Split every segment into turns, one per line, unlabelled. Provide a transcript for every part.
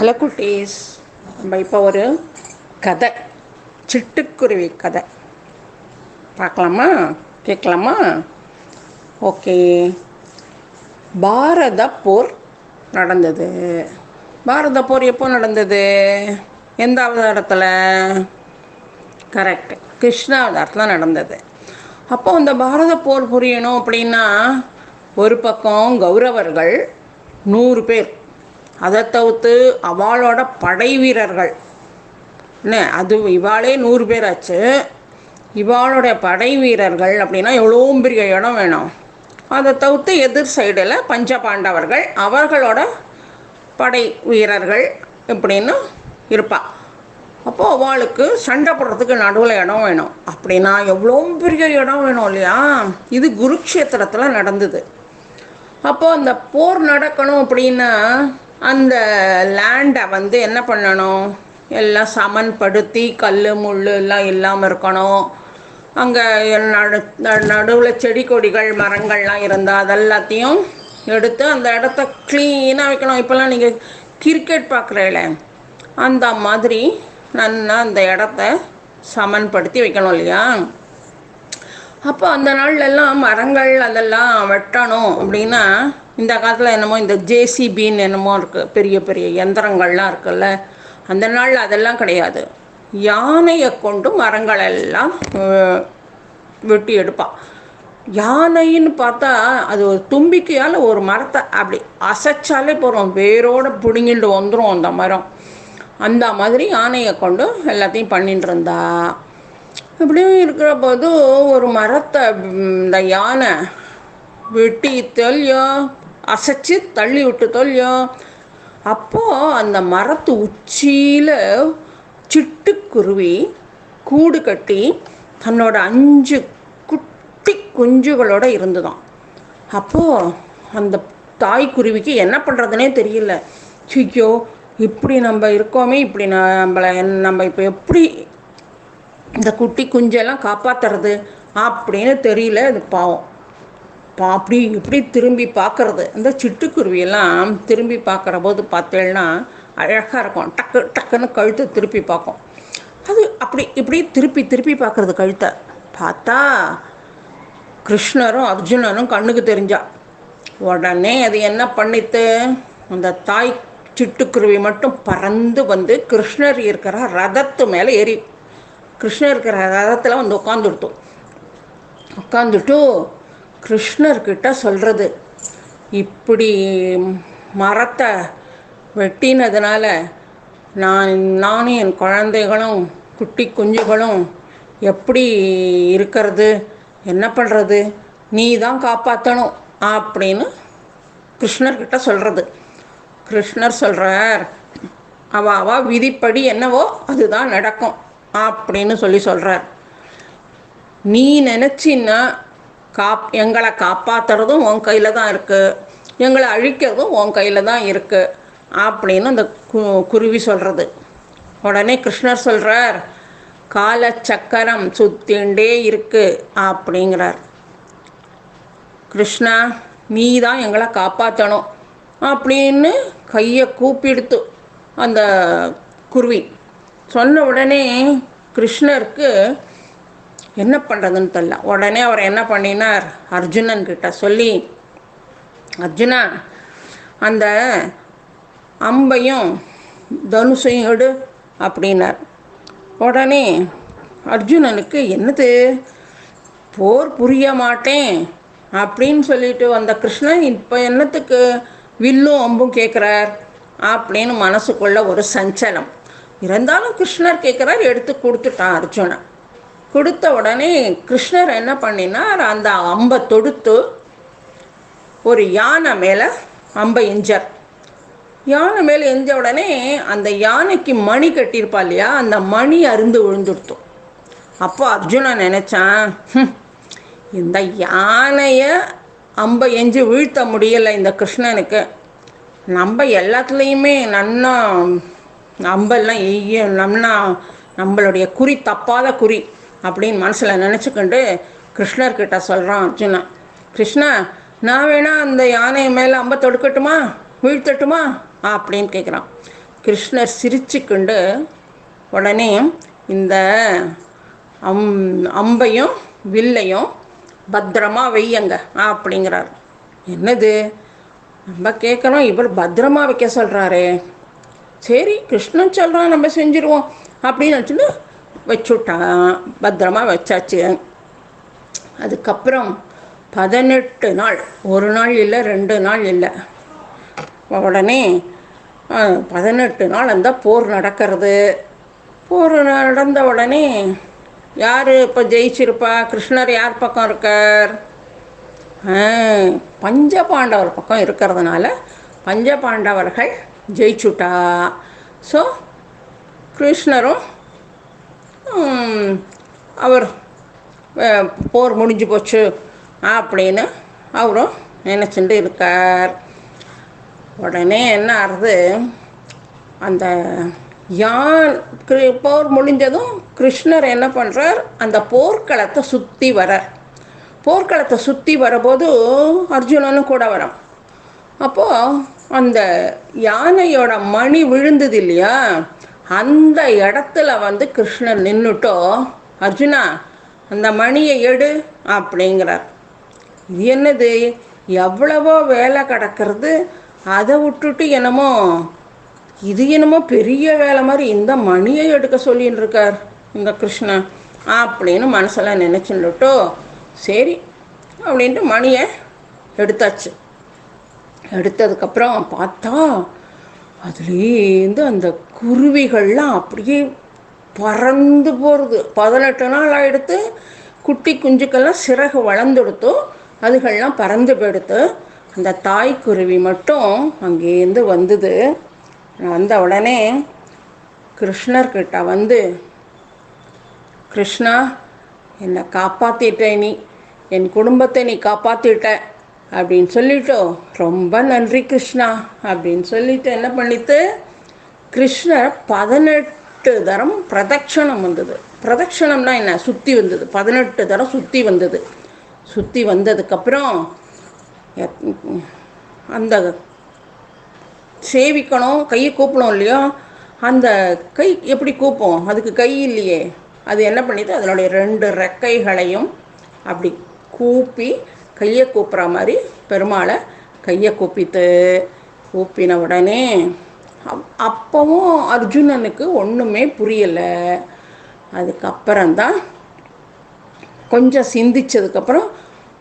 Hello குட்டீஸ் நம்ம இப்போ ஒரு கதை சிட்டுக்குருவி கதை. பார்க்கலாமா? கேட்கலாமா? ஓகே. பாரத போர் நடந்தது. பாரத போர் எப்போ நடந்தது? எந்த அவதாரத்தில்? கரெக்ட் கிருஷ்ண அவதாரத்தில் நடந்தது. அப்போ அந்த பாரத போர் புரியணும் அப்படின்னா ஒரு பக்கம் கௌரவர்கள் நூறு பேர். அதை தவிர்த்து அவளோட படை வீரர்கள். என்ன? அது இவாளே நூறு பேர் ஆச்சு இவாளுடைய படை வீரர்கள் அப்படின்னா எவ்வளோ பெரிய இடம் வேணும்? அதை தவிர்த்து எதிர் சைடில் பஞ்ச பாண்டவர்கள் அவர்களோட படை வீரர்கள் இப்படின்னு இருப்பா. அப்போது அவளுக்கு சண்டை போடுறதுக்கு நடுவில் இடம் வேணும். அப்படின்னா எவ்வளோ பெரிய இடம் வேணும் இல்லையா? இது குருக்ஷேத்திரத்தில் நடந்தது. அப்போது அந்த போர் நடக்கணும் அப்படின்னா அந்த லேண்டை வந்து என்ன பண்ணணும்? எல்லாம் சமன்படுத்தி கல் முள் எல்லாம் இல்லாமல் இருக்கணும். அங்கே நடு நடுவில் செடி கொடிகள் மரங்கள்லாம் இருந்தால் அதெல்லாத்தையும் எடுத்து அந்த இடத்த க்ளீனாக வைக்கணும். இப்போல்லாம் நீங்கள் கிரிக்கெட் பார்க்குறேல அந்த மாதிரி நல்லா அந்த இடத்த சமன்படுத்தி வைக்கணும் இல்லையா? அப்போ அந்த நாள்லெல்லாம் மரங்கள் அதெல்லாம் வெட்டணும் அப்படின்னா இந்த காலத்தில் என்னமோ இந்த ஜேசிபின்னு என்னமோ இருக்குது பெரிய பெரிய எந்திரங்கள்லாம் இருக்குல்ல அந்த நாளில் அதெல்லாம் கிடையாது. யானையை கொண்டு மரங்களெல்லாம் வெட்டி எடுப்பான். யானைன்னு பார்த்தா அது ஒரு தும்பிக்கையால் ஒரு மரத்தை அப்படி அசைச்சாலே போகிறோம் வேரோடு பிடுங்கிட்டு வந்துடும் அந்த மரம். அந்த மாதிரி யானையை கொண்டு எல்லாத்தையும் பண்ணிட்டு இருந்தா. இப்படியும் இருக்கிற போது ஒரு மரத்தை இந்த யானை வெட்டி தொல்லியோ அசைச்சு தள்ளி விட்டு தொல்லியோ அப்போது அந்த மரத்து உச்சியில் சிட்டுக்குருவி கூடு கட்டி தன்னோட அஞ்சு குட்டி குஞ்சுகளோட இருந்துதான். அப்போது அந்த தாய்க்குருவிக்கு என்ன பண்ணுறதுனே தெரியல. ஐயோ இப்படி நம்ம இருக்கோமே இப்படி நம்மளை நம்ம இப்போ எப்படி இந்த குட்டி குஞ்செல்லாம் காப்பாற்றுறது அப்படின்னு தெரியல. அது பாவம். அப்படி இப்படி திரும்பி பார்க்குறது. அந்த சிட்டுக்குருவியெல்லாம் திரும்பி பார்க்குற போது பார்த்தேன்னா அழகாக இருக்கும். டக்கு டக்குன்னு கழுத்தை திருப்பி பார்க்கும். அது அப்படி இப்படி திருப்பி திருப்பி பார்க்குறது கழுத்தை. பார்த்தா கிருஷ்ணரும் அர்ஜுனனும் கண்ணுக்கு தெரிஞ்சா உடனே அது என்ன பண்ணித்து அந்த தாய் சிட்டுக்குருவி மட்டும் பறந்து வந்து கிருஷ்ணர் இருக்கிற ரதத்து மேலே ஏறி கிருஷ்ணர் இருக்கிற ரதத்தில் வந்து உட்காந்துடுத்தோம் உட்காந்துட்டு கிருஷ்ணர்கிட்ட சொல்கிறது இப்படி மரத்தை வெட்டினதுனால நான் நானும் என் குழந்தைகளும் குட்டி குஞ்சுகளும் எப்படி இருக்கிறது என்ன பண்ணுறது நீ தான் காப்பாற்றணும் அப்படின்னு கிருஷ்ணர்கிட்ட சொல்கிறது கிருஷ்ணர் சொல்கிறார் அவ அவ விதிப்படி என்னவோ அதுதான் நடக்கும் அப்படின்னு சொல்லி சொல்கிறார் நீ நினச்சின்னா காப் எங்களை காப்பாற்றுறதும் உன் கையில் தான் இருக்குது எங்களை அழிக்கிறதும் உன் கையில் தான் இருக்குது அப்படின்னு அந்த கு குருவி சொல்கிறது உடனே கிருஷ்ணர் சொல்கிறார் கால சக்கரம் சுத்திண்டே இருக்கு அப்படிங்கிறார். கிருஷ்ணா நீ தான் எங்களை காப்பாற்றணும் அப்படின்னு கையை கூப்பிடுத்து அந்த குருவி சொன்ன உடனே கிருஷ்ணருக்கு என்ன பண்ணுறதுன்னு தெரில உடனே அவர் என்ன பண்ணினார்? அர்ஜுனன் கிட்ட சொல்லி அர்ஜுனா அந்த அம்பையும் தனுஷையும் எடு அப்படின்னார். உடனே அர்ஜுனனுக்கு என்னது? போர் புரிய மாட்டேன் அப்படின்னு சொல்லிட்டு வந்த கிருஷ்ணன் இப்போ என்னத்துக்கு வில்லும் அம்பும் கேட்குறார் அப்படின்னு மனசுக்குள்ள ஒரு சஞ்சலம். இருந்தாலும் கிருஷ்ணர் கேட்குறார் எடுத்து கொடுத்துட்டான் அர்ஜுனன். கொடுத்த உடனே கிருஷ்ணர் என்ன பண்ணினார்? அந்த அம்பை தொடுத்து ஒரு யானை மேலே அம்பை எஞ்சார். யானை மேலே எஞ்ச உடனே அந்த யானைக்கு மணி கட்டியிருப்பா இல்லையா? அந்த மணி அருந்து விழுந்துடுத்தோம் அப்போ அர்ஜுனன் நினச்சான் இந்த யானையை அம்பை எஞ்சி வீழ்த்த முடியலை இந்த கிருஷ்ணனுக்கு. நம்ம எல்லாத்துலேயுமே நன்னா அம்பெல்லாம் எய்ய நம்மளுடைய குறி தப்பாத குறி. அப்படின்னு மனசில் நினச்சிக்கிண்டு கிருஷ்ணர்கிட்ட சொல்கிறான் அர்ஜுனா. கிருஷ்ணா நான் வேணா அந்த யானை மேலே அம்ப தொடுக்கட்டுமா? வீழ்த்தட்டுமா? அப்படின்னு கேட்குறான் கிருஷ்ணர் சிரிச்சுக்கிண்டு உடனே இந்த அம் அம்பையும் வில்லையும் பத்திரமா வையுங்க அப்படிங்கிறார். என்னது? நம்ம கேட்குறோம் இவர் பத்திரமா வைக்க சொல்கிறாரே சரி கிருஷ்ணன் சொல்கிறான் நம்ம செஞ்சுருவோம் அப்படின்னு வச்சுட்டு வச்சுட்டான் பத்திரமா வச்சாச்சு. அதுக்கப்புறம் பதினெட்டு நாள் ஒரு நாள் இல்லை ரெண்டு நாள் இல்லை. உடனே பதினெட்டு நாள் அந்த போர் நடக்கிறது. போர் நடந்த உடனே யார் இப்போ ஜெயிச்சிருப்பா? கிருஷ்ணர் யார் பக்கம் இருக்கார்? பஞ்ச பாண்டவர் பக்கம் இருக்கிறதுனால பஞ்ச பாண்டவர்கள் ஜெயிச்சுட்டா. ஸோ கிருஷ்ணரும் அவர் போர் முடிஞ்சு போச்சு அப்படின்னு அவரும் நினச்சிட்டு இருக்கார். உடனே என்ன ஆறுது? அந்த யான் கிரு- போர் முடிஞ்சதும் கிருஷ்ணர் என்ன பண்ணுறார் அந்த போர்க்களத்தை சுற்றி வரார் போர்க்களத்தை சுற்றி வரபோது அர்ஜுனனும் கூட வரான். அப்போது அந்த யானையோட மணி விழுந்தது இல்லையா? அந்த இடத்துல வந்து கிருஷ்ணர் நின்றுட்டோ அர்ஜுனா அந்த மணியை எடு அப்படிங்கிறார். இது என்னது? எவ்வளவோ வேலை கிடக்கிறது அதை விட்டுட்டு என்னமோ இது என்னமோ பெரிய வேலை மாதிரி இந்த மணியை எடுக்க சொல்லின்னு இருக்கார் இந்த கிருஷ்ணன் அப்படின்னு மனசில் நினச்சுட்டோ சரி அப்படின்ட்டு மணியை எடுத்தாச்சு. எடுத்ததுக்கப்புறம் பார்த்தா அதுலேருந்து அந்த குருவிகள்லாம் அப்படியே பறந்து போகிறது பதினெட்டு நாள் ஆகிடுத்து குட்டி குஞ்சுக்கெல்லாம் சிறகு வளர்ந்துடுத்து அதுகள்லாம் பறந்து போயிடுத்து. அந்த தாய் குருவி மட்டும் அங்கேருந்து வந்தது. வந்த உடனே கிருஷ்ணர்கிட்ட வந்து கிருஷ்ணா என்னை காப்பாற்றிட்ட நீ என் குடும்பத்தை நீ காப்பாற்றிட்ட அப்படின்னு சொல்லிட்டோ ரொம்ப நன்றி கிருஷ்ணா அப்படின்னு சொல்லிட்டு என்ன பண்ணிட்டு கிருஷ்ணர் பதினெட்டு தரம் பிரதட்சணம் வந்தது. பிரதட்சணம்னா என்ன? சுற்றி வந்தது. பதினெட்டு தரம் சுற்றி வந்தது. சுற்றி வந்ததுக்கப்புறம் அந்த சேவிக்கணும் கையை கூப்பணும் இல்லையோ? அந்த கை எப்படி கூப்போம்? அதுக்கு கை இல்லையே. அது என்ன பண்ணிது? அதனுடைய ரெண்டு ரெக்கைகளையும் அப்படி கூப்பி கையை கூப்பிட்ற மாதிரி பெருமாளை கையை கூப்பித்து கூப்பின உடனே அப்பவும் அர்ஜுனனுக்கு ஒன்றுமே புரியலை. அதுக்கப்புறம்தான் கொஞ்சம் சிந்திச்சதுக்கப்புறம்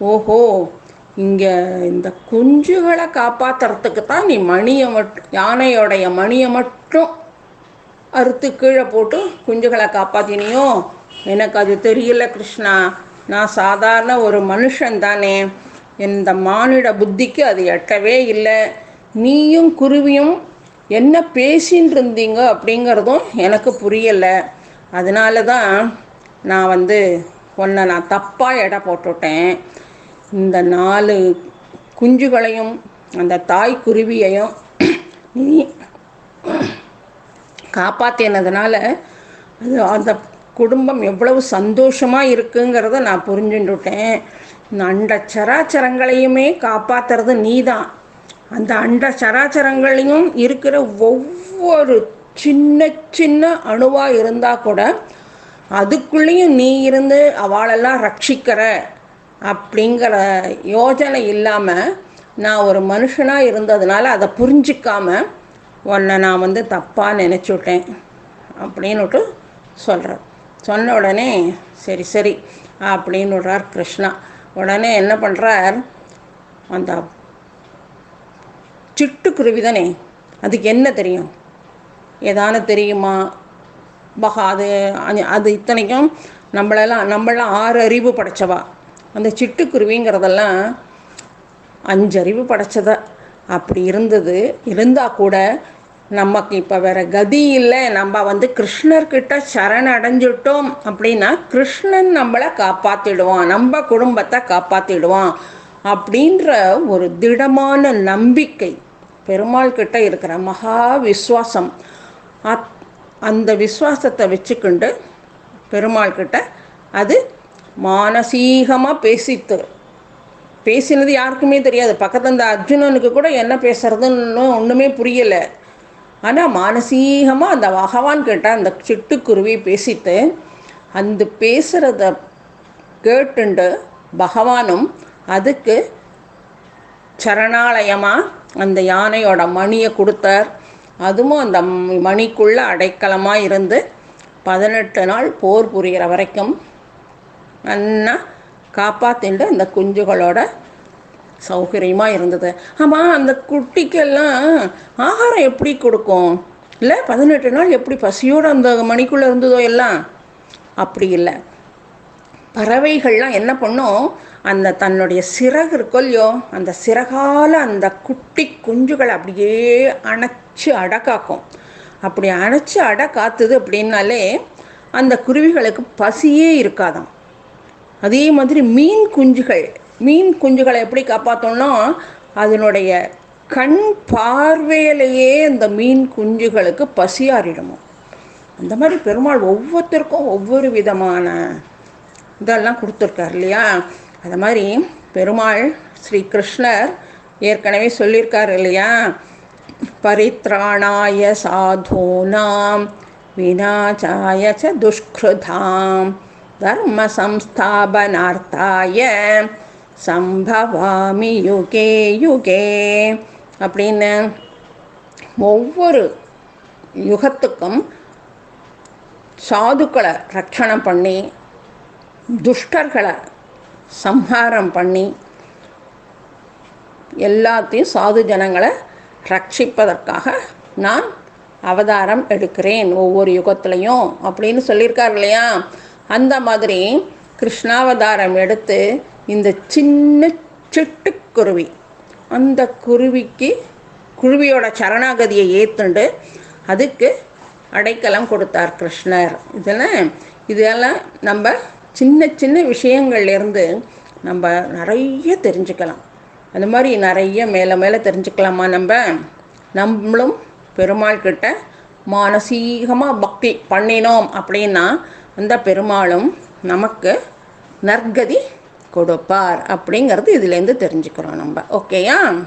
ஓஹோ இங்கே இந்த குஞ்சுகளை காப்பாற்றுறதுக்கு தான் நீ மணியை மட்டும் யானையோடைய மணியை மட்டும் அறுத்து கீழே போட்டு குஞ்சுகளை காப்பாற்றினியோ எனக்கு அது தெரியல கிருஷ்ணா. நான் சாதாரண ஒரு மனுஷன் தானே. இந்த மானிட புத்திக்கு அது எட்டவே இல்லை. நீயும் குருவியும் என்ன பேசின்னு இருந்தீங்க அப்படிங்கிறதும் எனக்கு புரியலை. அதனால தான் நான் வந்து ஒன்றை நான் தப்பாக எடை போட்டுட்டேன். இந்த நாலு குஞ்சுகளையும் அந்த தாய் குருவியையும் நீ காப்பாற்றினதுனால அது அந்த குடும்பம் எவ்வளவு சந்தோஷமாக இருக்குங்கிறத நான் புரிஞ்சுட்டுட்டேன் இந்த அண்ட சராச்சரங்களையுமே காப்பாற்றுறது நீ தான் அந்த அண்ட சராச்சரங்களையும் இருக்கிற ஒவ்வொரு சின்ன சின்ன அணுவாக இருந்தால் கூட அதுக்குள்ளேயும் நீ இருந்து அவளெல்லாம் ரட்சிக்கிற அப்படிங்கிற யோஜனை இல்லாமல் நான் ஒரு மனுஷனாக இருந்ததுனால அதை புரிஞ்சிக்காம உன்னை நான் வந்து தப்பாக நினச்சிவிட்டேன் அப்படின்னுட்டு சொல்கிறார் சொன்ன உடனே சரி சரி அப்படின்னு விடுறார் கிருஷ்ணா. உடனே என்ன பண்ணுறார் அந்த சிட்டுக்குருவி தானே அதுக்கு என்ன தெரியும்? ஏதான தெரியுமா? பகா அது அது- அது இத்தனைக்கும் நம்மளெல்லாம் நம்மளாம் ஆறு அறிவு படைச்சவா? அந்த சிட்டுக்குருவிங்கிறதெல்லாம் அஞ்சறிவு படைச்சத? அப்படி இருந்தது. இருந்தால் கூட நமக்கு இப்போ வேற கதி இல்லை. நம்ம வந்து கிருஷ்ணர்கிட்ட சரண் அடைஞ்சிட்டோம் அப்படின்னா கிருஷ்ணன் நம்மளை காப்பாற்றிடுவான் நம்ம குடும்பத்தை காப்பாற்றிடுவான் அப்படின்ற ஒரு திடமான நம்பிக்கை. பெருமாள் கிட்ட இருக்கிற மகா விஸ்வாசம். அத் அந்த விஸ்வாசத்தை வச்சுக்கிண்டு பெருமாள் கிட்ட அது மானசீகமாக பேசித்து பேசினது யாருக்குமே தெரியாது. பக்கத்து அந்த அர்ஜுனனுக்கு கூட என்ன பேசுறதுன்னு ஒன்றுமே புரியலை. ஆனால் மானசீகமாக அந்த பகவான் கிட்ட அந்த சிட்டுக்குருவி பேசிட்டு அந்த பேசுகிறத கேட்டுண்டு பகவானும் அதுக்கு சரணாலயமாக அந்த யானையோட மணியை கொடுத்தார். அதுவும் அந்த மணிக்குள்ளே அடைக்கலமாக இருந்து பதினெட்டு நாள் போர் புரிகிற வரைக்கும் நல்லா காப்பாற்றிண்டு அந்த குஞ்சுகளோட சௌகரியமாக இருந்தது. ஆமாம் அந்த குட்டிக்கெல்லாம் ஆகாரம் எப்படி கொடுக்கும்? இல்லை பதினெட்டு நாள் எப்படி பசியோடு அந்த மணிக்குள்ளே இருந்ததோ எல்லாம்? அப்படி இல்லை. பறவைகள்லாம் என்ன பண்ணும்? அந்த தன்னுடைய சிறகு இருக்கோ இல்லையோ அந்த சிறகால அந்த குட்டி குஞ்சுகளை அப்படியே அணைச்சி அடக்காக்கும். அப்படி அணைச்சி அடை காத்துது அப்படின்னாலே அந்த குருவிகளுக்கு பசியே இருக்காதாம். அதே மாதிரி மீன் குஞ்சுகள் மீன் குஞ்சுகளை எப்படி காப்பாற்றோம்னா அதனுடைய கண் பார்வையிலேயே அந்த மீன் குஞ்சுகளுக்கு பசியாறிடுமோ. அந்த மாதிரி பெருமாள் ஒவ்வொருத்தருக்கும் ஒவ்வொரு விதமான இதெல்லாம் கொடுத்துருக்கார் இல்லையா? அது மாதிரி பெருமாள் ஸ்ரீ கிருஷ்ணர் ஏற்கனவே சொல்லியிருக்கார் இல்லையா? பரித்ராணாய சாதூனாம் வினாச்சாய ச துஷ்கிருதாம் தர்ம சம்ஸ்தாபனார்த்தாய சம்பவாமி யுகே யுகே அப்படின்னு ஒவ்வொரு யுகத்துக்கும் சாதுக்களை ரட்சணம் பண்ணி துஷ்டர்களை சம்ஹாரம் பண்ணி எல்லாத்தையும் சாது ஜனங்களை ரட்சிப்பதற்காக நான் அவதாரம் எடுக்கிறேன் ஒவ்வொரு யுகத்துலையும். அப்படின்னு சொல்லியிருக்கார் இல்லையா? அந்த மாதிரி கிருஷ்ணாவதாரம் எடுத்து இந்த சின்ன சிட்டுக்குருவி அந்த குருவிக்கு குருவியோட சரணாகதியை ஏற்றுண்டு அதுக்கு அடைக்கலம் கொடுத்தார் கிருஷ்ணர். இதெல்லாம் இதெல்லாம் நம்ம சின்ன சின்ன விஷயங்கள்லேருந்து நம்ம நிறைய தெரிஞ்சுக்கலாம். அந்த மாதிரி நிறைய மேலே மேலே தெரிஞ்சுக்கலாமா நம்ம? நம்மளும் பெருமாள் கிட்ட மானசீகமாக பக்தி பண்ணினோம் அப்படின்னா அந்த பெருமாளும் நமக்கு நற்கதி கொடுப்பார் அப்படிங்கிறது இதுலேருந்து தெரிஞ்சுக்கிறோம் நம்ம. ஓகேயா?